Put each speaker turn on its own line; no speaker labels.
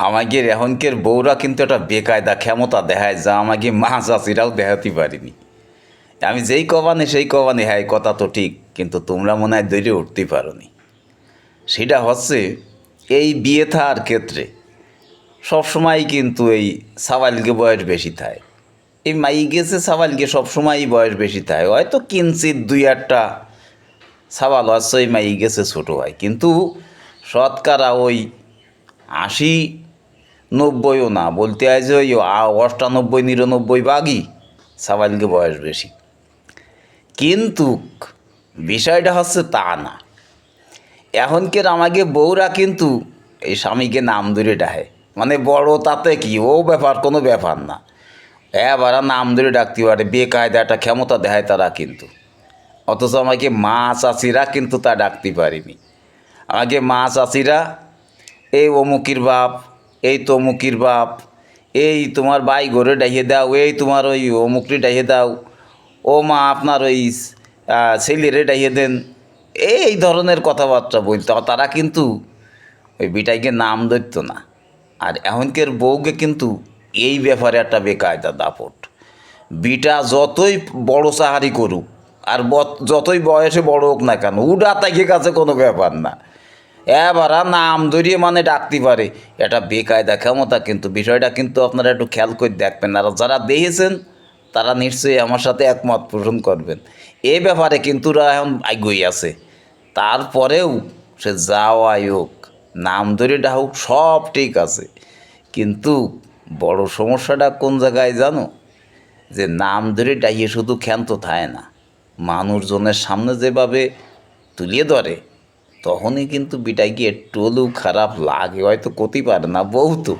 আমাকে এখনকের বউরা কিন্তু একটা বেকায়দা ক্ষমতা দেখায় যা আমাকে মা চাষিরাও দেখাতে পারিনি। আমি যেই কবানে সেই কবানে হ্যাঁ এই কথা তো ঠিক, কিন্তু তোমরা মনে হয় দৈরে উঠতে পারোনি। সেটা হচ্ছে এই বিয়ে থার ক্ষেত্রে সবসময় কিন্তু এই সাবালকে বয়স বেশি থাকে এই মাই গেছে সাবালকে সবসময়ই বয়স বেশি থাকে হয়তো কিঞ্চিত দুই একটা সাবাল আছে ওই মাই গেছে ছোটো হয়। কিন্তু শতকরা ওই আশি নব্বইও না, বলতে যে ওই অষ্টানব্বই, নিরানব্বই বাঘই সাবালকে বয়স বেশি। কিন্তু বিষয়টা হচ্ছে তা না। এখনকের আমাকে বউরা কিন্তু এই স্বামীকে নাম ধরে ডাহে মানে বড় তাতে কি, ও ব্যাপার কোনো ব্যাপার না। এবার নাম ধরে ডাকতে পারে বেকায়দা একটা ক্ষমতা দেখায় তারা কিন্তু। অথচ আমাকে মা চাষিরা কিন্তু তা ডাকতে পারিনি। আমাকে মা চাষিরা এই অমুকির বাপ এই তো তমুকির বাপ, এই তোমার বাই ঘরে ডাইয়ে দাও, এই তোমার ওই অমুকটি ডাইয়ে দাও, ও মা আপনার ওই ছেলেরে ডাইয়ে দেন। এই ধরনের কথাবার্তা বলতো, তারা কিন্তু ওই বিটাইকে নাম ধরতো না। আর এখনকার বউকে কিন্তু এই ব্যাপারে একটা বেকায়দা দাপট। বিটা যতই বড় সাহারি করুক, আর যতই বয়সে বড় হোক না কেন, উডা তাকে কাছে কোনো ব্যাপার না। এবারা নাম ধরিয়ে মানে ডাকতে পারে। এটা বেকায়দা ক্ষমতা কিন্তু, বিষয়টা কিন্তু আপনারা একটু খেয়াল করে দেখবেন। আর যারা দেখেছেন, তারা নিশ্চয়ই আমার সাথে একমত পোষণ করবেন। এই ব্যাপারে কিন্তু এখন আগ্রহী আছে। তারপরেও সে যাওয়াই হোক, নাম ধরে ডাকুক, সব ঠিক আছে। কিন্তু বড় সমস্যাটা কোন জায়গায় জানো? যে নাম ধরে ডাইয়ে শুধু ক্ষান্ত থাকে না। মানুষজনের সামনে যেভাবে তুলিয়ে ধরে তখনই কিন্তু বিটাইকে একটু টলু খারাপ লাগে হয়তো করতেই পারে না বউ তো।